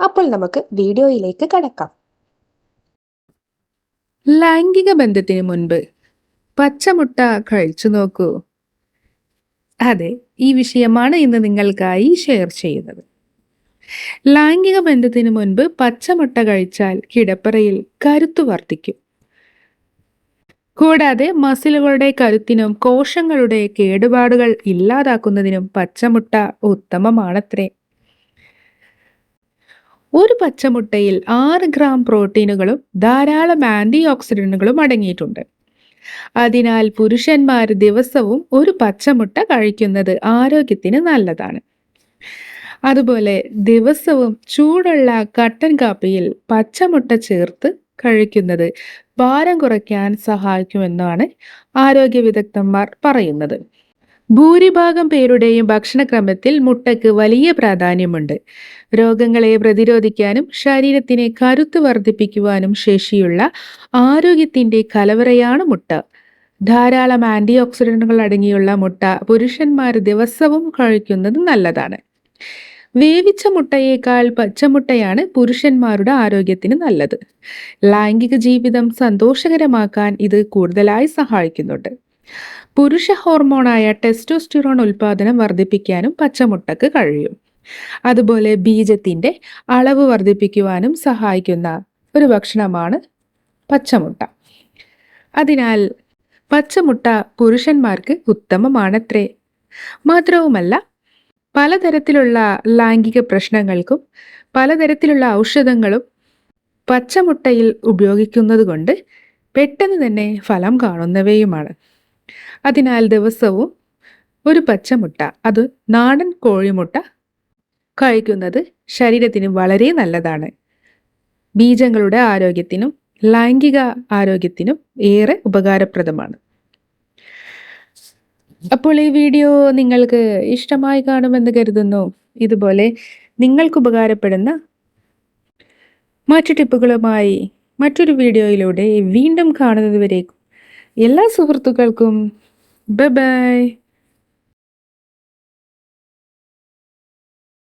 അപ്പോൾ നമുക്ക് വീഡിയോയിലേക്ക് കടക്കാം. ലൈംഗിക ബന്ധത്തിന് മുൻപ് പച്ചമുട്ട കഴിച്ചു നോക്കൂ. അതെ ഈ വിഷയമാണ് ഇന്ന് നിങ്ങൾക്കായി ഷെയർ ചെയ്യുന്നത്. ലൈംഗിക ബന്ധത്തിന് മുൻപ് പച്ചമുട്ട കഴിച്ചാൽ കിടപ്പറയിൽ കരുത്തു വർദ്ധിക്കും. കൂടാതെ മസിലുകളുടെ കരുത്തിനും കോശങ്ങളുടെ കേടുപാടുകൾ ഇല്ലാതാക്കുന്നതിനും പച്ചമുട്ട ഉത്തമമാണത്രേ. ഒരു പച്ചമുട്ടയിൽ ആറ് ഗ്രാം പ്രോട്ടീനുകളും ധാരാളം ആന്റി ഓക്സിഡന്റുകളും അടങ്ങിയിട്ടുണ്ട്. അതിനാൽ പുരുഷന്മാർ ദിവസവും ഒരു പച്ചമുട്ട കഴിക്കുന്നത് ആരോഗ്യത്തിന് നല്ലതാണ്. അതുപോലെ ദിവസവും ചൂടുള്ള കട്ടൻ കാപ്പിയിൽ പച്ചമുട്ട ചേർത്ത് കഴിക്കുന്നത് ഭാരം കുറയ്ക്കാൻ സഹായിക്കുമെന്നാണ് ആരോഗ്യ വിദഗ്ധന്മാർ പറയുന്നത്. ഭൂരിഭാഗം പേരുടെയും ഭക്ഷണക്രമത്തിൽ മുട്ടയ്ക്ക് വലിയ പ്രാധാന്യമുണ്ട്. രോഗങ്ങളെ പ്രതിരോധിക്കാനും ശരീരത്തിനെ കരുത്ത് വർദ്ധിപ്പിക്കുവാനും ശേഷിയുള്ള ആരോഗ്യത്തിന്റെ കലവറയാണ് മുട്ട. ധാരാളം ആന്റി ഓക്സിഡന്റുകൾ അടങ്ങിയുള്ള മുട്ട പുരുഷന്മാർ ദിവസവും കഴിക്കുന്നത് നല്ലതാണ്. വേവിച്ച മുട്ടയേക്കാൾ പച്ചമുട്ടയാണ് പുരുഷന്മാരുടെ ആരോഗ്യത്തിന് നല്ലത്. ലൈംഗിക ജീവിതം സന്തോഷകരമാക്കാൻ ഇത് കൂടുതലായി സഹായിക്കുന്നുണ്ട്. പുരുഷ ഹോർമോണായ ടെസ്റ്റോസ്റ്റിറോൺ ഉൽപാദനം വർദ്ധിപ്പിക്കാനും പച്ചമുട്ടക്ക് കഴിയും. അതുപോലെ ബീജത്തിന്റെ അളവ് വർദ്ധിപ്പിക്കുവാനും സഹായിക്കുന്ന ഒരു ഭക്ഷണമാണ് പച്ചമുട്ട. അതിനാൽ പച്ചമുട്ട പുരുഷന്മാർക്ക് ഉത്തമമാണത്രേ. മാത്രവുമല്ല പലതരത്തിലുള്ള ലൈംഗിക പ്രശ്നങ്ങൾക്കും പലതരത്തിലുള്ള ഔഷധങ്ങളും പച്ചമുട്ടയിൽ ഉപയോഗിക്കുന്നത് കൊണ്ട് പെട്ടെന്ന് തന്നെ ഫലം കാണുന്നവയുമാണ്. അതിനാൽ ദിവസവും ഒരു പച്ചമുട്ട അത് നാടൻ കോഴിമുട്ട കഴിക്കുന്നത് ശരീരത്തിന് വളരെ നല്ലതാണ്. ബീജങ്ങളുടെ ആരോഗ്യത്തിനും ലൈംഗിക ആരോഗ്യത്തിനും ഏറെ ഉപകാരപ്രദമാണ്. അപ്പോൾ ഈ വീഡിയോ നിങ്ങൾക്ക് ഇഷ്ടമായി കാണുമെന്ന് കരുതുന്നു. ഇതുപോലെ നിങ്ങൾക്ക് ഉപകാരപ്പെടുന്ന മറ്റു ടിപ്പുകളുമായി മറ്റൊരു വീഡിയോയിലൂടെ വീണ്ടും കാണുന്നതുവരേക്കും. എല്ലാ സുഹൃത്തുക്കൾക്കും ബൈ ബൈ.